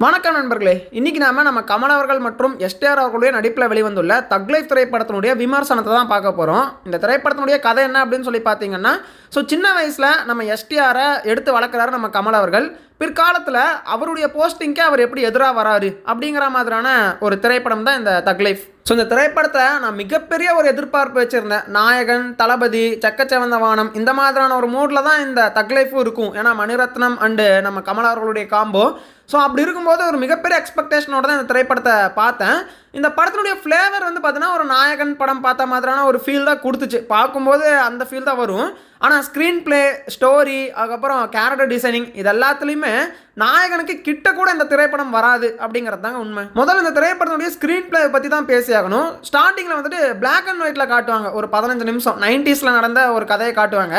வணக்கம் நண்பர்களே. இன்னைக்கு நாம நம்ம கமல் அவர்கள் மற்றும் எஸ்டிஆர் அவர்களுடைய நடிப்பில் வெளிவந்துள்ள தக்லைஃப் திரைப்படத்தினுடைய விமர்சனத்தை தான் பார்க்க போகிறோம் இந்த திரைப்படத்தினுடைய கதை என்ன அப்படின்னு சொல்லி பார்த்தீங்கன்னா ஸோ சின்ன வயசில் நம்ம எஸ்டிஆரை எடுத்து வளர்க்குறாரு நம்ம கமல் அவர்கள். பிற்காலத்தில் அவருடைய போஸ்டிங்க்கே அவர் எப்படி எதிராக வராரு அப்படிங்கிற மாதிரியான ஒரு திரைப்படம் தான் இந்த தக்லைஃப் ஸோ இந்த திரைப்படத்தை நான் மிகப்பெரிய ஒரு எதிர்பார்ப்பு வச்சுருந்தேன். நாயகன் தளபதி சக்கச்சவந்த வானம் இந்த மாதிரியான ஒரு மூடில் தான் இந்த தக்லைஃபும் இருக்கும். ஏன்னா மணிரத்னம் அண்டு நம்ம கமலாவர்களுடைய காம்போ ஸோ அப்படி இருக்கும்போது ஒரு மிகப்பெரிய எக்ஸ்பெக்டேஷனோட தான் இந்த திரைப்படத்தை பார்த்தேன். இந்த படத்தினுடைய ஃப்ளேவர் வந்து பார்த்தீங்கன்னா ஒரு நாயகன் படம் பார்த்த மாதிரியான ஒரு ஃபீல் தான் கொடுத்துச்சு. பார்க்கும்போது அந்த ஃபீல் தான் வரும். ஆனால் ஸ்க்ரீன் ப்ளே ஸ்டோரி அதுக்கப்புறம் கேரக்டர் டிசைனிங் இது எல்லாத்துலேயுமே நாயகனுக்கு கிட்ட கூட இந்த திரைப்படம் வராது அப்படிங்கிறது தாங்க உண்மை. முதல்ல இந்த திரைப்படத்துடைய ஸ்க்ரீன் ப்ளே பற்றி தான் பேசியாகணும். ஸ்டார்டிங்கில் வந்துட்டு பிளாக் அண்ட் ஒயிட்டில் காட்டுவாங்க. ஒரு பதினஞ்சு நிமிஷம். நைன்டிஸில் நடந்த ஒரு கதையை காட்டுவாங்க.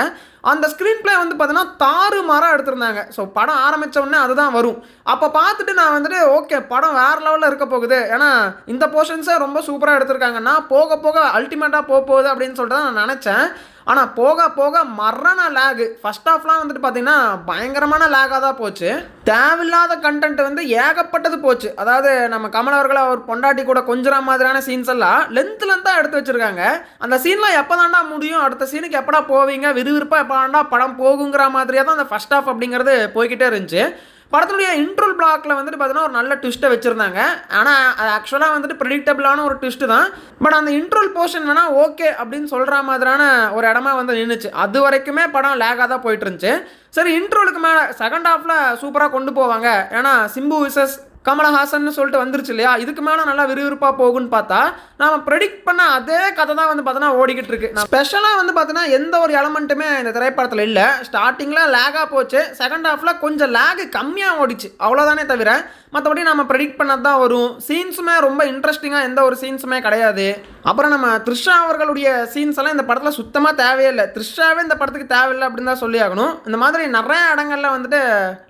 அந்த ஸ்க்ரீன் ப்ளே வந்து பார்த்தீங்கன்னா தாறு மாறாக எடுத்திருந்தாங்க. ஸோ படம் ஆரம்பித்த உடனே அதுதான் வரும். அப்போ பார்த்துட்டு நான் வந்துட்டு ஓகே படம் வேறு லெவலில் இருக்க போகுது. ஏன்னா இந்த போர்ஷன்ஸை ரொம்ப சூப்பராக எடுத்திருக்காங்கன்னா போக போக அல்டிமேட்டாக போக போகுது அப்படின்னு சொல்லிட்டு தான் நான் நினச்சேன். ஆனால் போக போக மரண லேகு ஃபஸ்ட் ஆஃப்லாம் வந்துட்டு பார்த்தீங்கன்னா பயங்கரமான லேகாக தான் போச்சு. தேவையில்லாத கண்டென்ட் வந்து ஏகப்பட்டது போச்சு. அதாவது நம்ம கமல் அவர்கள் அவர் பொண்டாட்டி கூட கொஞ்சம் மாதிரியான சீன்ஸ் எல்லாம் லென்த் தான் எடுத்து வச்சிருக்காங்க. அந்த சீன்லாம் எப்போ தாண்டா முடியும்? அடுத்த சீனுக்கு எப்படா போவீங்க? விறுவிறுப்பாக எப்போ தாண்டா படம் போகுங்கிற மாதிரியே தான் அந்த ஃபஸ்ட் ஆஃப் அப்படிங்கிறது போய்கிட்டே இருந்துச்சு. படத்துடைய இன்ட்ரோல் பிளாக்ல வந்துட்டு பார்த்தீங்கன்னா ஒரு நல்ல ட்விஸ்ட்டை வச்சுருந்தாங்க. ஆனால் அது ஆக்சுவலாக வந்துட்டு ப்ரெடிக்டபிளான ஒரு ட்விஸ்ட்டு தான். பட் அந்த இன்ட்ரோல் போர்ஷன் வேணால் ஓகே அப்படின்னு சொல்கிற மாதிரியான ஒரு இடமா வந்து நின்றுச்சு அது வரைக்குமே படம் லேகாக தான் போயிட்டு இருந்துச்சு. சரி இன்ட்ரோலுக்கு மேலே செகண்ட் ஹாஃபில் சூப்பராக கொண்டு போவாங்க. ஏன்னா சிம்பு விசஸ் கமலஹாசன் சொல்லிட்டு வந்துருச்சு இல்லையா? இதுக்கு மேலே நல்லா விறுவிறுப்பாக போகும்னு பார்த்தா நாம் ப்ரெடிக்ட் பண்ண அதே கதை தான் வந்து பார்த்தோன்னா ஓடிக்கிட்டு இருக்கு. ஸ்பெஷலாக வந்து பார்த்தோன்னா எந்த ஒரு எலமெண்ட்டுமே இந்த திரைப்படத்தில் இல்லை. ஸ்டார்டிங்கில் லேகாக போச்சு. செகண்ட் ஹாஃபில் கொஞ்சம் லேகு கம்மியாக ஓடிச்சு. அவ்வளோதானே தவிர மற்றபடி நம்ம ப்ரெடிக்ட் பண்ணது தான் வரும் சீன்ஸுமே ரொம்ப இன்ட்ரெஸ்டிங்காக எந்த ஒரு சீன்ஸுமே கிடையாது. அப்புறம் நம்ம த்ரிஷா அவர்களுடைய சீன்ஸ் எல்லாம் இந்த படத்தில் சுத்தமாக தேவையே இல்லை. த்ரிஷாவே இந்த படத்துக்கு தேவையில்லை அப்படின்னு தான் சொல்லி ஆகணும் இந்த மாதிரி நிறைய இடங்கள்ல வந்துட்டு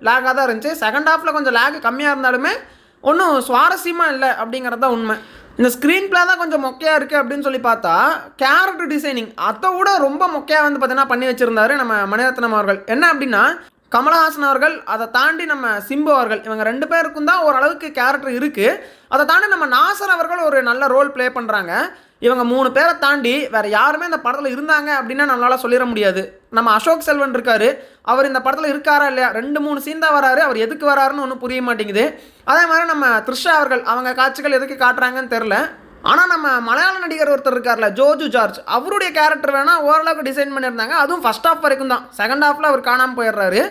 லேகாக தான் இருந்துச்சு. செகண்ட் ஹாஃபில் கொஞ்சம் லேக் கம்மியாக இருந்தாலுமே ஒன்றும் சுவாரஸ்யமாக இல்லை அப்படிங்கிறது தான் உண்மை. இந்த ஸ்க்ரீன் பிளே தான் கொஞ்சம் மொக்கையாக இருக்குது அப்படின்னு சொல்லி பார்த்தா கேரக்டர் டிசைனிங் அதை விட ரொம்ப மொக்கையாக வந்து பார்த்தீங்கன்னா பண்ணி வச்சுருந்தாரு நம்ம மணிரத்னம் அவர்கள். என்ன அப்படின்னா கமலஹாசன் அவர்கள் அதை தாண்டி நம்ம சிம்பு அவர்கள் இவங்க ரெண்டு பேருக்கும் தான் ஓரளவுக்கு கேரக்டர் இருக்குது அதை தாண்டி நம்ம நாசர் அவர்கள் ஒரு நல்ல ரோல் ப்ளே பண்ணுறாங்க இவங்க மூணு பேரை தாண்டி வேறு யாருமே இந்த படத்தில் இருந்தாங்க அப்படின்னா நம்மளால் சொல்லிட முடியாது. நம்ம அசோக் செல்வன் இருக்கார். அவர் இந்த படத்தில் இருக்காரா இல்லையா? ரெண்டு மூணு சீன் தான் வராரு. அவர் எதுக்கு வராருன்னு ஒன்றும் புரிய மாட்டேங்குது. அதே மாதிரி நம்ம த்ரிஷா அவர்கள் அவங்க காட்சிகள் எதுக்கு காட்டுறாங்கன்னு தெரில ஆனால் நம்ம மலையாள நடிகர் ஒருத்தர் இருக்கார்ல ஜோஜு ஜார்ஜ். அவருடைய கேரக்டர் வேணால் ஓரளவுக்கு டிசைன் பண்ணியிருந்தாங்க. அதுவும் ஃபர்ஸ்ட் ஹாஃப் வரைக்கும் தான். செகண்ட் ஹாஃபில் அவர் காணாமல் போயிடுறாரு.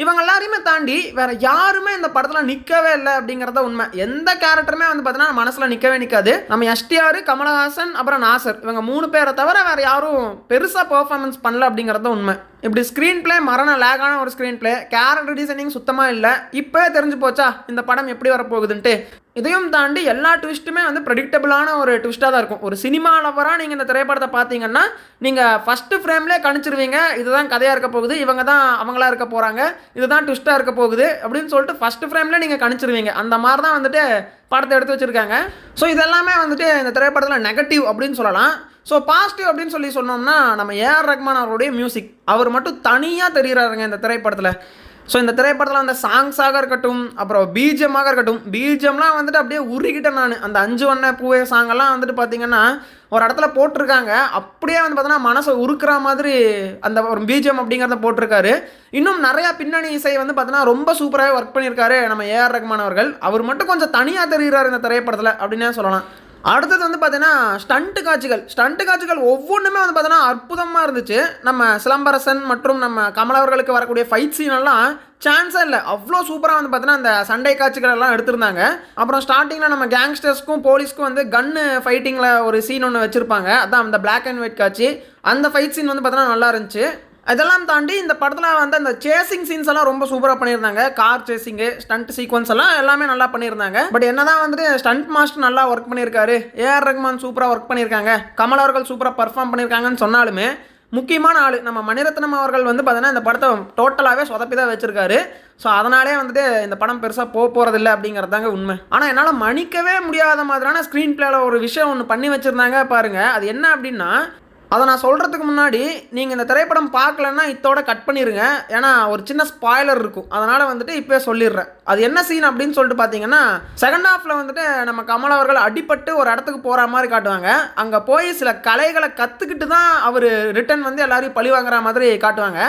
இவங்க எல்லாரையுமே தாண்டி வேற யாருமே இந்த படத்தில் நிற்கவே இல்லை அப்படிங்கிறத உண்மை. எந்த கேரக்டருமே வந்து பார்த்தீங்கன்னா மனசில் நிற்கவே நிற்காது நம்ம எஸ்டிஆர் கமலஹாசன் அப்புறம் நாசர். இவங்க மூணு பேரை தவிர வேற யாரும் பெருசாக பெர்ஃபார்மன்ஸ் பண்ணல அப்படிங்கிறத உண்மை. இப்படி ஸ்க்ரீன் பிளே மரண லேகான ஒரு ஸ்க்ரீன் பிளே கேரக்டர் டிசைனிங் சுத்தமாக இல்லை. இப்போவே தெரிஞ்சு போச்சா இந்த படம் எப்படி வரப்போகுதுன்ட்டு. இதையும் தாண்டி எல்லா ட்விஸ்ட்டுமே வந்து ப்ரெடிக்டபிளான ஒரு ட்விஸ்ட்டாக தான் இருக்கும். ஒரு சினிமா லவராக நீங்கள் இந்த திரைப்படத்தை பார்த்தீங்கன்னா நீங்கள் ஃபஸ்ட்டு ஃப்ரேம்லேயே கணிச்சிருவீங்க இதுதான் கதையாக இருக்க போகுது இவங்க தான் அவங்களா இருக்க போகிறாங்க இதுதான் ட்விஸ்ட்டாக இருக்க போகுது அப்படின்னு சொல்லிட்டு ஃபஸ்ட்டு ஃப்ரேம்லேயே நீங்கள் கணிச்சிருவீங்க. அந்த மாதிரி தான் வந்துட்டு படத்தை எடுத்து வச்சுருக்காங்க. ஸோ இதெல்லாமே வந்துட்டு இந்த திரைப்படத்தில் நெகட்டிவ் அப்படின்னு சொல்லலாம். ஸோ பாசிட்டிவ் அப்படின்னு சொல்லி சொன்னோம்னா நம்ம ஏஆர் ரஹ்மான் அவருடைய மியூசிக் அவர் மட்டும் தனியாக தெரிகிறாருங்க இந்த திரைப்படத்தில். ஸோ இந்த திரைப்படத்தில் அந்த சாங்ஸாக இருக்கட்டும் அப்புறம் பீஜமாக இருக்கட்டும் பீஜம்லாம் வந்துட்டு அப்படியே உருகிட்டேன் நான். அந்த அஞ்சு வண்ண பூவே சாங்கெல்லாம் வந்துட்டு பார்த்தீங்கன்னா ஒரு இடத்துல போட்டிருக்காங்க. அப்படியே வந்து பார்த்தீங்கன்னா மனசை உருக்குற மாதிரி அந்த ஒரு பீஜம் அப்படிங்கிறத போட்டிருக்காரு. இன்னும் நிறையா பின்னணி இசை வந்து பார்த்தீங்கன்னா ரொம்ப சூப்பராகவே ஒர்க் பண்ணியிருக்காரு நம்ம ஏஆர் ரஹ்மான் அவர்கள். அவர் மட்டும் கொஞ்சம் தனியாக தெரிகிறார் இந்த திரைப்படத்தில் அப்படின்னே சொல்லலாம். அடுத்தது வந்து பார்த்தீங்கன்னா ஸ்டண்ட் காட்சிகள். ஸ்டண்ட் காட்சிகள் ஒவ்வொன்றுமே வந்து பார்த்தீங்கன்னா அற்புதமாக இருந்துச்சு. நம்ம சிலம்பரசன் மற்றும் நம்ம கமல் அவர்களுக்கு வரக்கூடிய ஃபைட் சீன் எல்லாம் சான்ஸே இல்லை. அவ்வளோ சூப்பராக வந்து பார்த்தீங்கன்னா அந்த சண்டை காட்சிகள் எல்லாம் எடுத்திருந்தாங்க. அப்புறம் ஸ்டார்டிங்கில் நம்ம கேங்ஸ்டர்ஸ்க்கும் போலீஸ்க்கும் வந்து கன்னு ஃபைட்டிங்கில் ஒரு சீன் ஒன்று வச்சுருப்பாங்க. அதான் அந்த பிளாக் அண்ட் ஒயிட் காட்சி. அந்த ஃபைட் சீன் வந்து பார்த்தீங்கன்னா நல்லா இருந்துச்சு. அதெல்லாம் தாண்டி இந்த படத்தில் வந்து அந்த சேசிங் சீன்ஸ் எல்லாம் ரொம்ப சூப்பராக பண்ணியிருந்தாங்க. கார் சேசிங்கு ஸ்டண்ட் சீக்வன்ஸ் எல்லாம் எல்லாமே நல்லா பண்ணியிருந்தாங்க. பட் என்னதான் வந்துட்டு ஸ்டண்ட் மாஸ்டர் நல்லா ஒர்க் பண்ணியிருக்காரு. ஏஆர் ரஹ்மான் சூப்பராக ஒர்க் பண்ணியிருக்காங்க. கமல் அவர்கள் சூப்பராக பர்ஃபார்ம் பண்ணியிருக்காங்கன்னு சொன்னாலுமே முக்கியமான ஆள் நம்ம மணிரத்னம் அவர்கள் வந்து பார்த்தீங்கன்னா இந்த படத்தை டோட்டலாகவே சொதப்பி தான் வச்சிருக்காரு. ஸோ அதனாலே வந்துட்டு இந்த படம் பெருசாக போக போகிறதில்ல அப்படிங்கிறதாங்க உண்மை. ஆனால் என்னால் மன்னிக்கவே முடியாத மாதிரியான ஸ்க்ரீன் பிளேயில் ஒரு விஷயம் ஒன்று பண்ணி வச்சுருந்தாங்க பாருங்கள் அது என்ன அப்படின்னா அதை நான் சொல்கிறதுக்கு முன்னாடி நீங்கள் இந்த திரைப்படம் பார்க்கலன்னா இத்தோட கட் பண்ணிடுங்க ஏன்னா ஒரு சின்ன ஸ்பாய்லர் இருக்கும். அதனால் வந்துட்டு இப்போயே சொல்லிடுறேன். அது என்ன சீன் அப்படின்னு சொல்லிட்டு பார்த்தீங்கன்னா செகண்ட் ஹாஃபில் வந்துட்டு நம்ம கமல் அவர்கள் அடிபட்டு ஒரு இடத்துக்கு போகிற மாதிரி காட்டுவாங்க. அங்கே போய் சில கலைகளை கற்றுக்கிட்டு தான் அவர் ரிட்டன் வந்து எல்லாரையும் பழி வாங்குற மாதிரி காட்டுவாங்க.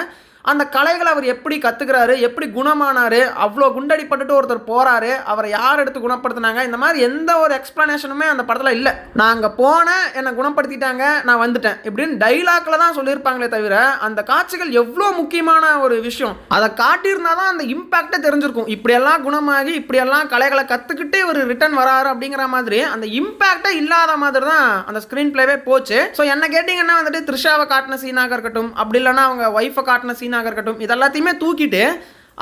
அந்த கலைகளை அவர் எப்படி கற்றுக்கிறாரு எப்படி குணமானார் அவ்வளோ குண்டடிப்பட்டுட்டு ஒருத்தர் போகிறாரு அவரை யார் எடுத்து குணப்படுத்தினாங்க இந்த மாதிரி எந்த ஒரு எக்ஸ்ப்ளனேஷனுமே அந்த படத்தில் இல்லை. நான் அங்கே போனேன் என்னை குணப்படுத்திட்டாங்க நான் வந்துட்டேன் இப்படின்னு டைலாக்ல தான் சொல்லியிருப்பாங்களே தவிர அந்த காட்சிகள் எவ்வளோ முக்கியமான ஒரு விஷயம். அதை காட்டியிருந்தா தான் அந்த இம்பாக்டே தெரிஞ்சிருக்கும். இப்படியெல்லாம் குணமாகி இப்படியெல்லாம் கலைகளை கற்றுக்கிட்டு ஒரு ரிட்டர்ன் வராரு அப்படிங்கிற மாதிரி அந்த இம்பாக்டே இல்லாத மாதிரி தான் அந்த ஸ்க்ரீன் பிளேவே போச்சு. ஸோ என்ன கேட்டிங்கன்னா வந்துட்டு த்ரிஷாவை காட்டின சீனாக இருக்கட்டும் அப்படி இல்லைன்னா அவங்க ஒய்ஃபை காட்டின சீனாக இருக்கட்டும் இதெல்லாத்தையுமே தூக்கிட்டு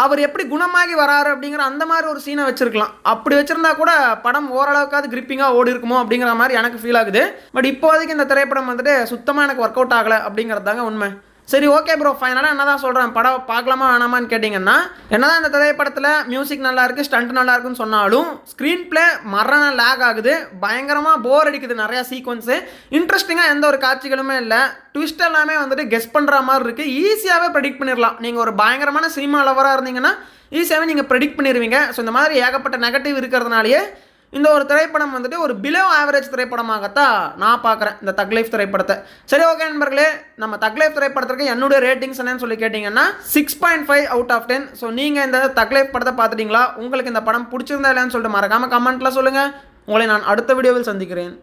அவர் எப்படி குணமாகி வராரு அப்படிங்கிற அந்த மாதிரி ஒரு சீனை வச்சிருக்கலாம். அப்படி வச்சிருந்தா கூட படம் ஓரளவுக்காவது கிரிப்பிங்காக ஓடி இருக்குமோ அப்படிங்கிற மாதிரி எனக்கு ஃபீல் ஆகுது. பட் இப்போதைக்கு இந்த திரைப்படம் வந்துட்டு சுத்தமாக எனக்கு ஒர்க் அவுட் ஆகலை அப்படிங்கிறது தாங்க உண்மை. சரி ஓகே ப்ரோ ஃபைனலாக என்ன தான் சொல்கிறேன் படம் பார்க்கலாமா வேணாமான்னு கேட்டிங்கன்னா என்னதான் இந்த திரைப்படத்தில் மியூசிக் நல்லா இருக்குது ஸ்டண்ட் நல்லா இருக்குன்னு சொன்னாலும் ஸ்க்ரீன் ப்ளே மரண லேக் ஆகுது. பயங்கரமாக போர் அடிக்குது நிறையா சீக்வன்ஸு இன்ட்ரெஸ்டிங்காக எந்த ஒரு காட்சிகளுமே இல்லை. ட்விஸ்ட் எல்லாமே வந்துட்டு கெஸ் பண்ணுற மாதிரி இருக்குது ஈஸியாகவே ப்ரெடிக்ட் பண்ணிடலாம் நீங்கள் ஒரு பயங்கரமான சினிமா லவராக இருந்தீங்கன்னா ஈஸியாகவே நீங்கள் ப்ரெடிக்ட் பண்ணிடுவீங்க ஸோ இந்த மாதிரி ஏகப்பட்ட நெகட்டிவ் இருக்கிறதுனாலேயே இந்த ஒரு திரைப்படம் வந்துட்டு ஒரு பிலோ ஆவரேஜ் திரைப்படமாகத்தான் நான் பார்க்குறேன் இந்த தக் லைஃப் திரைப்படத்தை. சரி ஓகே நண்பர்களே நம்ம தக் லைஃப் திரைப்படத்திற்கு என்னுடைய ரேட்டிங்ஸ் என்னன்னு சொல்லி கேட்டிங்கன்னா six point five out of ten so நீங்கள் இந்த தக் லைஃப் படத்தை பார்த்துட்டீங்களா? உங்களுக்கு இந்த படம் பிடிச்சிருந்தா இல்லைன்னு சொல்லிட்டு மறக்காமல் கமெண்ட்டில் சொல்லுங்கள் உங்களை நான் அடுத்த வீடியோவில் சந்திக்கிறேன்.